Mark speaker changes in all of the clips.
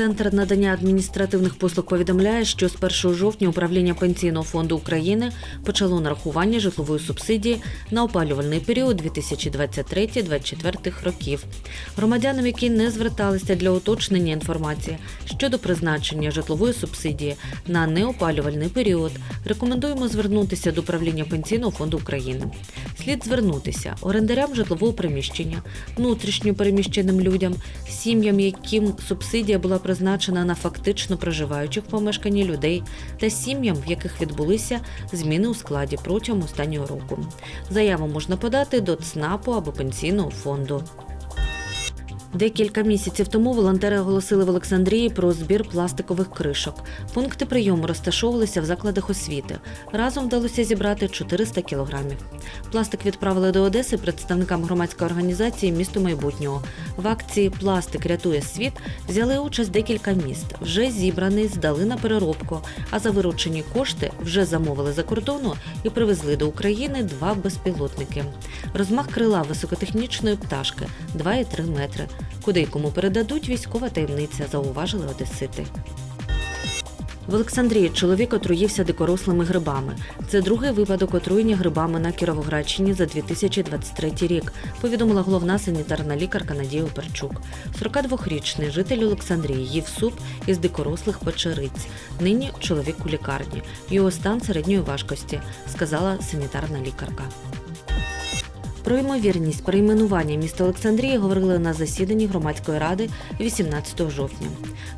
Speaker 1: Центр надання адміністративних послуг повідомляє, що з 1 жовтня управління Пенсійного фонду України почало нарахування житлової субсидії на опалювальний період 2023-2024 років. Громадянам, які не зверталися для уточнення інформації щодо призначення житлової субсидії на неопалювальний період, рекомендуємо звернутися до управління Пенсійного фонду України. Слід звернутися орендарям житлового приміщення, внутрішньо переміщеним людям, сім'ям, яким субсидія була призначена на фактично проживаючих в помешканні людей, та сім'ям, в яких відбулися зміни у складі протягом останнього року. Заяву можна подати до ЦНАПу або пенсійного фонду. Декілька місяців тому волонтери оголосили в Олександрії про збір пластикових кришок. Пункти прийому розташовувалися в закладах освіти. Разом вдалося зібрати 400 кілограмів. Пластик відправили до Одеси представникам громадської організації Місто майбутнього. В акції Пластик рятує світ взяли участь декілька міст. Вже зібраний, здали на переробку. А за виручені кошти вже замовили за кордону і привезли до України два безпілотники. Розмах крила високотехнічної пташки 2,3 метри. Куди й кому передадуть військова таємниця, зауважили одесити. В Олександрії чоловік отруївся дикорослими грибами. Це другий випадок отруєння грибами на Кіровоградщині за 2023 рік, повідомила головна санітарна лікарка Надія Оперчук. 42-річний житель Олександрії їв суп із дикорослих печериць. Нині чоловік у лікарні. Його стан середньої важкості, сказала санітарна лікарка. Про ймовірність перейменування міста Олександрії говорили на засіданні громадської ради 18 жовтня.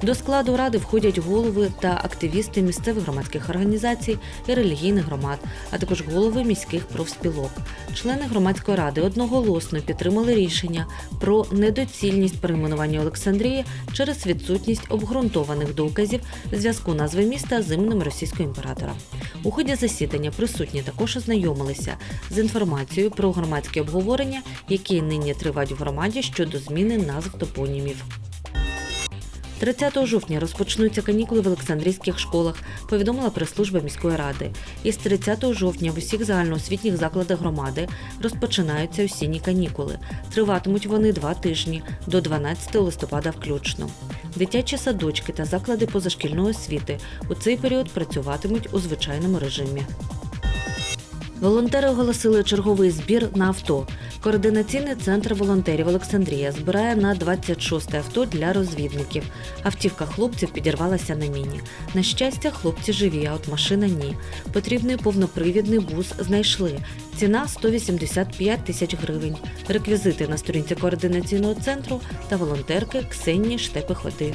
Speaker 1: До складу ради входять голови та активісти місцевих громадських організацій і релігійних громад, а також голови міських профспілок. Члени громадської ради одноголосно підтримали рішення про недоцільність перейменування Олександрії через відсутність обґрунтованих доказів зв'язку назви міста з іменем російського імператора. У ході засідання присутні також ознайомилися з інформацією про громадські обговорення, які нині тривають в громаді щодо зміни назв топонімів. 30 жовтня розпочнуться канікули в Олександрійських школах, повідомила прес-служба міської ради. Із 30 жовтня в усіх загальноосвітніх закладах громади розпочинаються осінні канікули. Триватимуть вони два тижні до 12 листопада включно. Дитячі садочки та заклади позашкільної освіти у цей період працюватимуть у звичайному режимі. Волонтери оголосили черговий збір на авто. Координаційний центр волонтерів Олександрія збирає на 26 авто для розвідників. Автівка хлопців підірвалася на міні. На щастя, хлопці живі, а от машина ні. Потрібний повнопривідний бус знайшли. Ціна 185 тисяч гривень. Реквізити на сторінці координаційного центру та волонтерки Ксенії Штепи-Ходи.